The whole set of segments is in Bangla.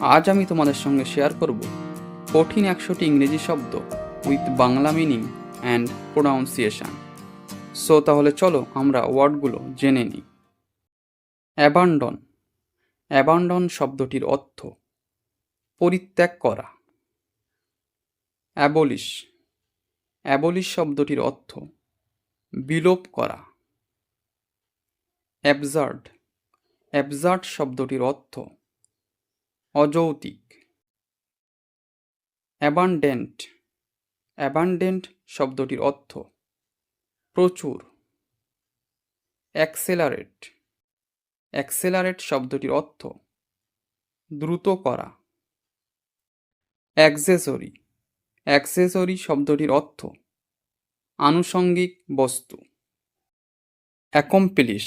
আজ আমি তোমাদের সঙ্গে শেয়ার করব কঠিন একশোটি ইংরেজি শব্দ with Bangla meaning and pronunciation so তাহলে চলো আমরা ওয়ার্ডগুলো জেনে নিই। অ্যাবান্ডন। অ্যাবান্ডন শব্দটির অর্থ পরিত্যাগ করা। অ্যাবলিশ। অ্যাবলিশ শব্দটির অর্থ বিলোপ করা। অ্যাবজার্ড। অ্যাবজার্ড শব্দটির অর্থ অযৌতিক। অ্যাবান্ডেন্ট অ্যাবান্ডেন্ট শব্দটির অর্থ প্রচুর। অ্যাক্সেলারেট অ্যাক্সেলারেট শব্দটির অর্থ দ্রুত করা। অ্যাক্সেসরি অ্যাক্সেসরি শব্দটির অর্থ আনুষঙ্গিক বস্তু। অ্যাকম্পিলিশ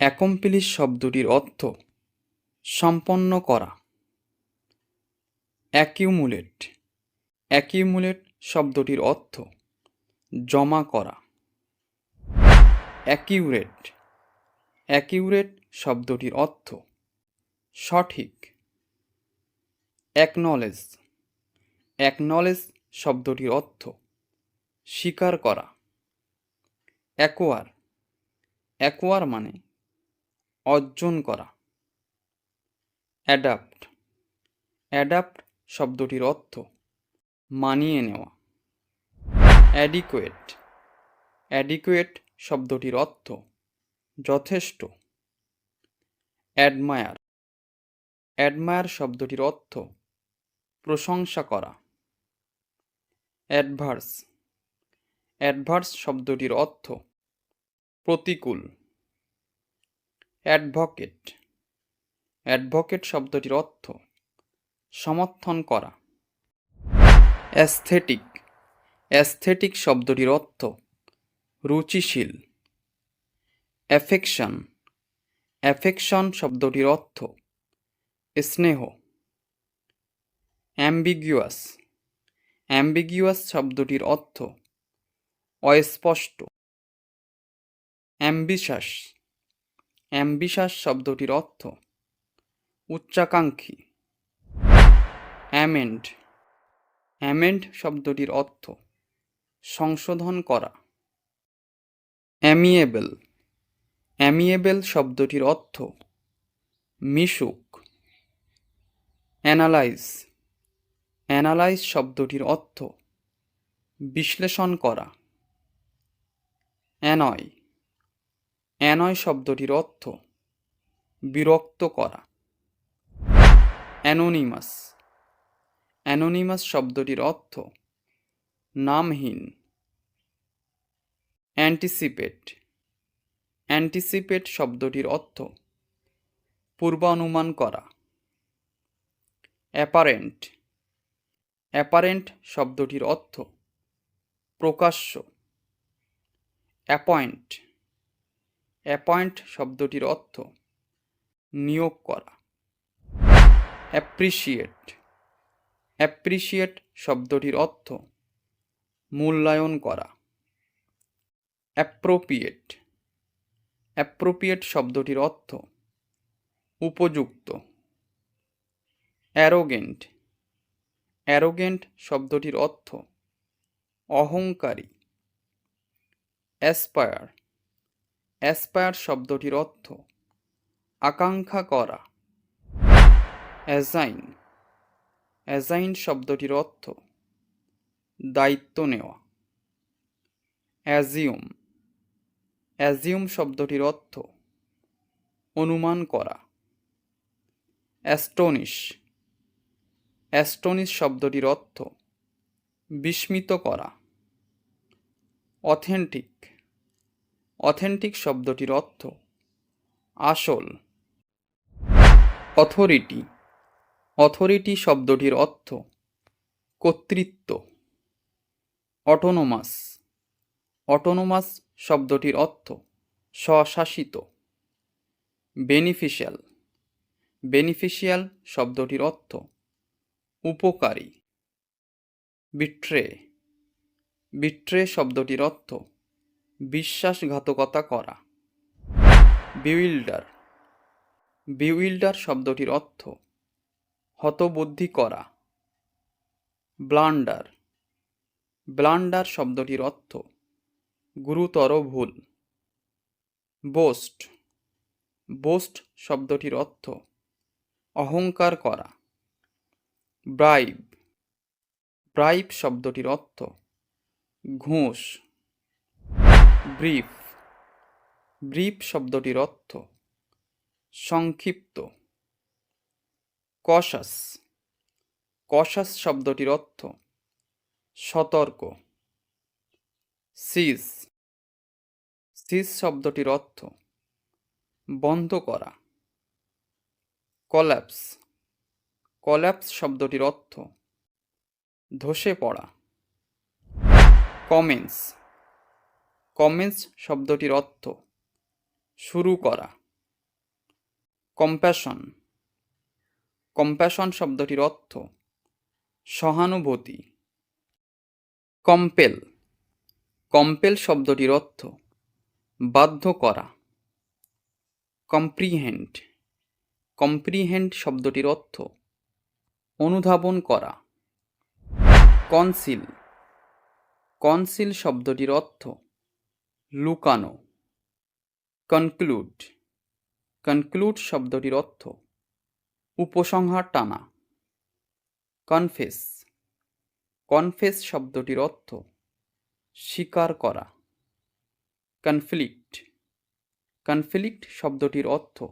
অ্যাকম্পিলিশ শব্দটির অর্থ সম্পন্ন করা। অ্যাকিউমুলেট। অ্যাকিউমুলেট শব্দটির অর্থ জমা করা। অ্যাকিউরেট। অ্যাকিউরেট শব্দটির অর্থ সঠিক। অ্যাকনলেজ। অ্যাকনলেজ শব্দটির অর্থ স্বীকার করা। অ্যাকোয়ার। অ্যাকোয়ার মানে অর্জন করা। অ্যাডাপ্ট। অ্যাডাপ্ট শব্দটির অর্থ মানিয়ে নেওয়া। অ্যাডিকুয়েট। অ্যাডিকুয়েট শব্দটির অর্থ যথেষ্ট। অ্যাডমায়ার। অ্যাডমায়ার শব্দটির অর্থ প্রশংসা করা। অ্যাডভার্স। অ্যাডভার্স শব্দটির অর্থ প্রতিকূল। অ্যাডভোকেট। অ্যাডভোকেট শব্দটির অর্থ সমর্থন করা। অ্যাস্থেটিক অ্যাস্থেটিক শব্দটির অর্থ রুচিশীল। অ্যাফেকশন অ্যাফেকশন শব্দটির অর্থ স্নেহ। অ্যাম্বিগুয়াস অ্যাম্বিগুয়াস শব্দটির অর্থ অস্পষ্ট। অ্যাম্বিশাস অ্যাম্বিশাস শব্দটির অর্থ উচ্চাকাঙ্ক্ষী। অ্যামেন্ড। অ্যামেন্ড শব্দটির অর্থ সংশোধন করা। অ্যামিয়েবল। অ্যামিয়েবল শব্দটির অর্থ মিশুক। অ্যানালাইজ। অ্যানালাইজ শব্দটির অর্থ বিশ্লেষণ করা। অ্যানয়। অ্যানয় শব্দটির অর্থ বিরক্ত করা। অ্যানোনিমাস। অ্যানোনিমাস শব্দটির অর্থ নামহীন। অ্যান্টিসিপেট। অ্যান্টিসিপেট শব্দটির অর্থ পূর্বানুমান করা। অ্যাপারেন্ট। অ্যাপারেন্ট শব্দটির অর্থ প্রকাশ্য। অ্যাপয়েন্ট। অ্যাপয়েন্ট শব্দটির অর্থ নিয়োগ করা। অ্যাপ্রিসিয়েট। অ্যাপ্রিসিয়েট শব্দটির অর্থ মূল্যায়ন করা। অ্যাপ্রোপিয়েট অ্যাপ্রোপিয়েট শব্দটির অর্থ উপযুক্ত। অ্যারোগেন্ট। অ্যারোগেন্ট শব্দটির অর্থ অহংকারী। অ্যাসপায়ার। অ্যাসপায়ার শব্দটির অর্থ আকাঙ্ক্ষা করা। অ্যাজাইন। অ্যাজাইন শব্দটির অর্থ দায়িত্ব নেওয়া। অ্যাজিউম। অ্যাজিউম শব্দটির অর্থ অনুমান করা। অ্যাস্টোনিশ। অ্যাস্টোনিশ শব্দটির অর্থ বিস্মিত করা। অথেন্টিক। অথেন্টিক শব্দটির অর্থ আসল। অথরিটি। অথরিটি শব্দটির অর্থ কর্তৃত্ব। অটোনোমাস। অটোনোমাস শব্দটির অর্থ স্বশাসিত। বেনিফিশিয়াল। বেনিফিশিয়াল শব্দটির অর্থ উপকারী। বিট্রে। বিট্রে শব্দটির অর্থ বিশ্বাসঘাতকতা করা। বিউইল্ডার। বিউইল্ডার শব্দটির অর্থ হতবুদ্ধি করা। ব্লান্ডার। ব্লান্ডার শব্দটির অর্থ গুরুতর ভুল। বোস্ট। বোস্ট শব্দটির অর্থ অহংকার করা। ব্রাইব। ব্রাইব শব্দটির অর্থ ঘুষ। ব্রিফ। ব্রিফ শব্দটির অর্থ সংক্ষিপ্ত। কশাস কশাস শব্দটির অর্থ সতর্ক। সিজ। সিজ শব্দটির অর্থ বন্ধ করা। কলাপস। কলাপস শব্দটির অর্থ ধসে পড়া। কমেন্স। কমেন্স শব্দটির অর্থ শুরু করা। কম্প্যাশন। কম্প্যাশন শব্দটির অর্থ সহানুভূতি। কম্পেল। কম্পেল শব্দটির অর্থ বাধ্য করা। কম্প্রিহেন্ড। কম্প্রিহেন্ড শব্দটির অর্থ অনুধাবন করা। কনসিল। কনসিল শব্দটির অর্থ লুকানো। কনক্লুড। কনক্লুড শব্দটির অর্থ উপসংহার টানা। কনফেস। কনফেস শব্দটির অর্থ স্বীকার করা। কনফ্লিক্ট। কনফ্লিক্ট শব্দটির অর্থ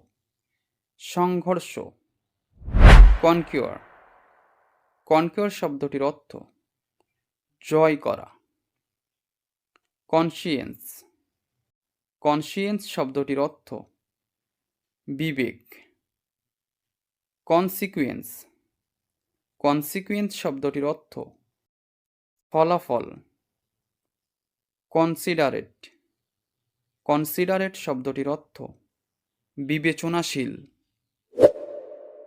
সংঘর্ষ। কনকিওর কনকিওর শব্দটির অর্থ জয় করা। কনসিয়েন্স। কনসিয়েন্স শব্দটির অর্থ বিবেক। কনসিকুয়েন্স। কনসিকুয়েন্স শব্দটির অর্থ ফলাফল। কনসিডারেট। কনসিডারেট শব্দটির অর্থ বিবেচনাশীল।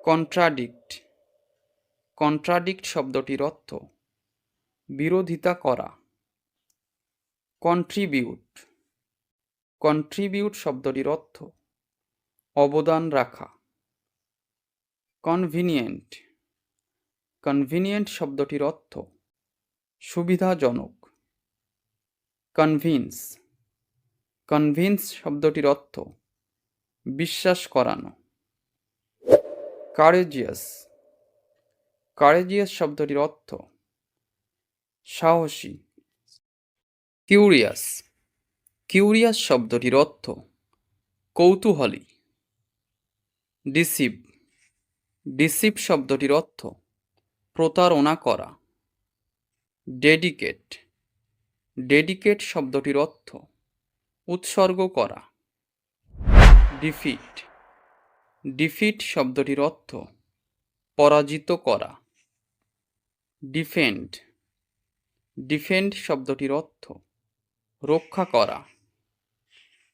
কন্ট্রাডিক্ট। কন্ট্রাডিক্ট শব্দটির অর্থ বিরোধিতা করা। কন্ট্রিবিউট। কন্ট্রিবিউট শব্দটির অর্থ অবদান রাখা। কনভিনিয়েন্ট। কনভিনিয়েন্ট শব্দটির অর্থ সুবিধাজনক। কনভিন্স। কনভিন্স শব্দটির অর্থ বিশ্বাস করানো। কারেজিয়াস। কারেজিয়াস শব্দটির অর্থ সাহসী। কিউরিয়াস। কিউরিয়াস শব্দটির অর্থ কৌতূহলী। ডিসিভ। ডিসিভ শব্দটির অর্থ প্রতারণা করা। ডেডিকেট। ডেডিকেট শব্দটির অর্থ উৎসর্গ করা। ডিফিট। ডিফিট শব্দটির অর্থ পরাজিত করা। ডিফেন্ড। ডিফেন্ড শব্দটির অর্থ রক্ষা করা।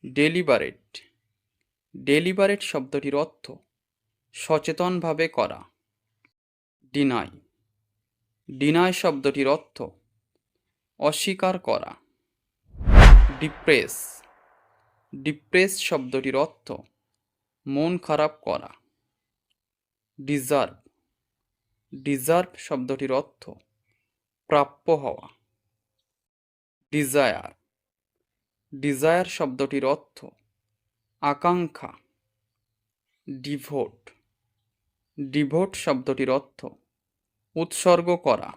ডেলিবারেট। ডেলিবারেট শব্দটির অর্থ সচেতনভাবে করা। ডিনাই। ডিনাই শব্দটির অর্থ অস্বীকার করা। ডিপ্রেস। ডিপ্রেস শব্দটির অর্থ মন খারাপ করা। ডিজার্ভ। ডিজার্ভ শব্দটির অর্থ প্রাপ্য হওয়া। ডিজায়ার। ডিজায়ার শব্দটির অর্থ আকাঙ্ক্ষা। ডিভোট। ডিভোট শব্দটির অর্থ উৎসর্গ করা।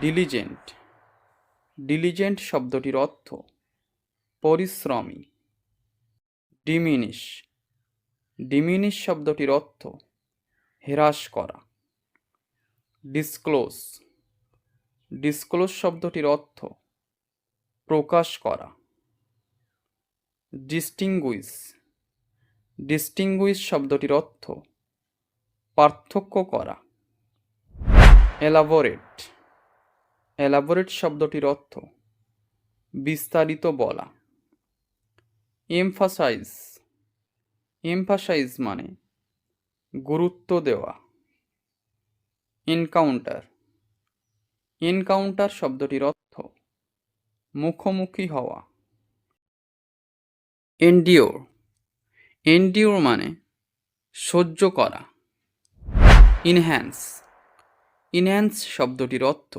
ডিলিজেন্ট ডিলিজেন্ট শব্দটির অর্থ পরিশ্রমী। ডিমিনিশ ডিমিনিশ শব্দটির অর্থ হ্রাস করা। ডিসক্লোজ ডিসক্লোজ শব্দটির অর্থ প্রকাশ করা। ডিস্টিংগুইশ ডিস্টিংগুইশ শব্দটির অর্থ পার্থক্য করা। এলাবোরেট এলাবোরেট শব্দটির অর্থ বিস্তারিত বলা। এমফাসাইজ এমফাসাইজ মানে গুরুত্ব দেওয়া। এনকাউন্টার এনকাউন্টার শব্দটির অর্থ মুখোমুখি হওয়া। এনডিওর এনডিওর মানে সহ্য করা। ইনহ্যান্স ইনহ্যান্স শব্দটির অর্থ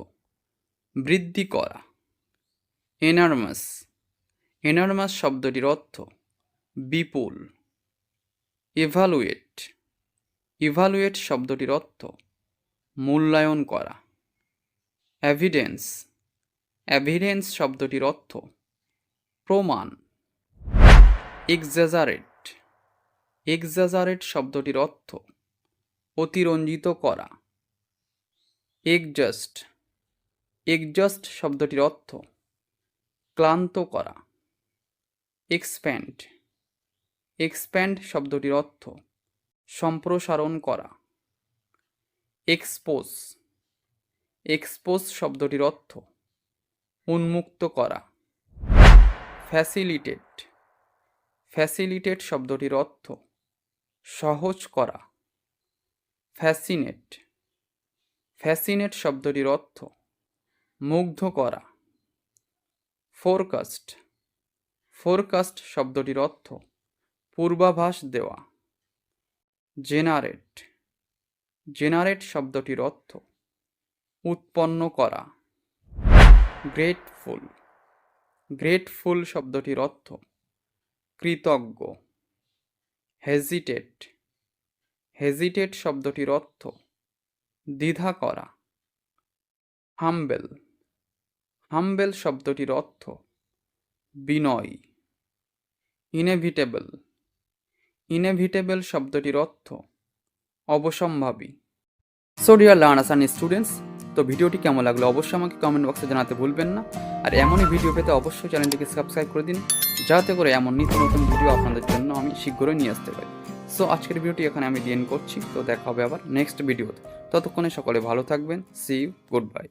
বৃদ্ধি করা। এনার্মাস এনার্মাস শব্দটির অর্থ বিপুল। ইভালুয়েট ইভালুয়েট শব্দটির অর্থ মূল্যায়ন করা। অ্যাভিডেন্স অ্যাভিডেন্স শব্দটির অর্থ প্রমাণ। এক্সাজারেট এক্সাজারেট শব্দটির অর্থ অতিরঞ্জিত করা। এগজাস্ট এগজাস্ট শব্দটির অর্থ ক্লান্ত করা। এক্সপ্যান্ড। এক্সপ্যান্ড শব্দটির অর্থ সম্প্রসারণ করা। এক্সপোজ। এক্সপোজ শব্দটির অর্থ উন্মুক্ত করা। ফ্যাসিলিটেট। ফ্যাসিলিটেট শব্দটির অর্থ সহজ করা। ফ্যাসিনেট ফ্যাসিনেট শব্দটির অর্থ মুগ্ধ করা। ফোরকাস্ট ফোরকাস্ট শব্দটির অর্থ পূর্বাভাস দেওয়া। জেনারেট জেনারেট শব্দটির অর্থ উৎপন্ন করা। গ্রেটফুল গ্রেটফুল শব্দটির অর্থ কৃতজ্ঞ। হেজিটেট হেজিটেট শব্দটির অর্থ দ্বিধা করা। হাম্বেল হাম্বেল শব্দটির অর্থ বিনয়। ইনেভিটেবল ইনেভিটেবল শব্দটির অর্থ অবসম্ভাবী। So dear learners and students তো ভিডিওটি কেমন লাগল অবশ্যই আমাকে কমেন্ট বক্সে জানাতে ভুলবেন না। আর এমনই ভিডিও পেতে অবশ্যই চ্যানেলটিকে সাবস্ক্রাইব করে দিন, যাতে করে এমন নিত্য নতুন ভিডিও আপনাদের জন্য আমি শীঘ্রই নিয়ে আসতে পারি। সো আজকের ভিডিওটি এখানে আমি ডিএন করছি। তো দেখা হবে আবার নেক্সট ভিডিওতে ততক্ষণে সকলে ভালো থাকবেন। C you good bye